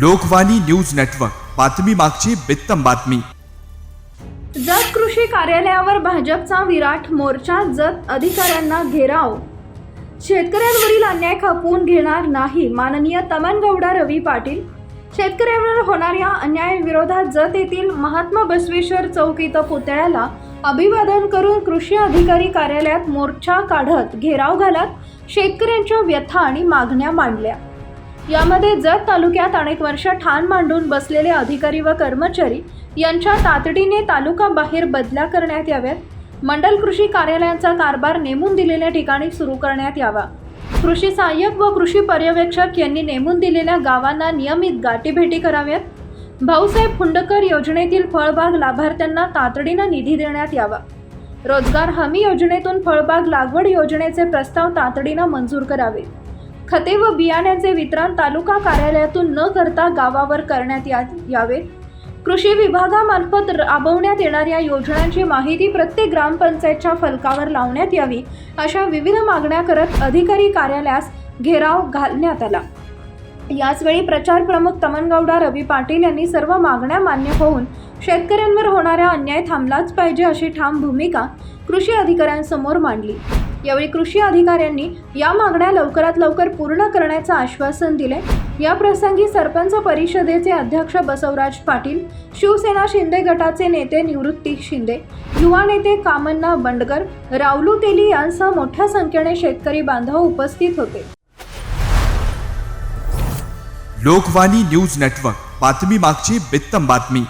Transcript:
Lokvani news network. बातमी मागची बित्तम बातमी. जत कृषी कार्यालयावर भाजपचा विराट मोर्चा जत अधिकाऱ्यांना घेराव. शेतकऱ्यांवरील अन्याय खपवून घेणार नाही माननीय तमनगौडा रवी पाटील. शेतकऱ्यांवर होणाऱ्या अन्यायाविरोधात जत येथील महात्मा बसवेश्वर चौक इथं पुतळ्याला अभिवादन करून कृषी अधिकारी कार्यालयात मोर्चा काढत घेराव घालत शेतकऱ्यांच्या व्यथा आणि मागण्या मांडल्या. यामध्ये जत तालुक्यात अनेक वर्ष ठाण मांडून बसलेले अधिकारी व कर्मचारी यांच्या तातडीने तालुका बाहेर बदल्या करण्यात याव्यात. मंडल कृषी कार्यालयांचा कारभार नेमून दिलेल्या ठिकाणी सुरू करण्यात यावा. कृषी सहाय्यक व कृषी पर्यवेक्षक यांनी नेमून दिलेल्या गावांना नियमित गाठीभेटी कराव्यात. भाऊसाहेब फुंडकर योजनेतील फळबाग लाभार्थ्यांना तातडीनं निधी देण्यात यावा. रोजगार हमी योजनेतून फळबाग लागवड योजनेचे प्रस्ताव तातडीनं मंजूर करावे. खते व बियाण्याचे वितरण तालुका कार्यालयातून न करता गावावर करण्यात या यावे. कृषी विभागामार्फत राबवण्यात येणाऱ्या योजनांची माहिती प्रत्येक ग्रामपंचायतच्या फलकावर लावण्यात यावी अशा विविध मागण्या करत अधिकारी कार्यालयास घेराव घालण्यात आला. याचवेळी प्रचार प्रमुख तमनगौडा रवी पाटील यांनी सर्व मागण्या मान्य होऊन शेतकऱ्यांवर होणारा अन्याय थांबलाच पाहिजे अशी ठाम भूमिका कृषी अधिकाऱ्यांसमोर मांडली. यावेळी कृषी अधिकाऱ्यांनी या मागण्या लवकरात लवकर पूर्ण करण्याचं आश्वासन दिले या प्रसंगी सरपंच परिषदेचे अध्यक्ष बसवराज पाटील शिवसेना शिंदे गटाचे नेते निवृत्ती शिंदे युवा नेते कामन्ना बंडगर रावलू तेली यांसह मोठ्या संख्येने शेतकरी बांधव उपस्थित होते. लोकवाणी न्यूज नेटवर्क बातमी मागची बित्तम बातमी.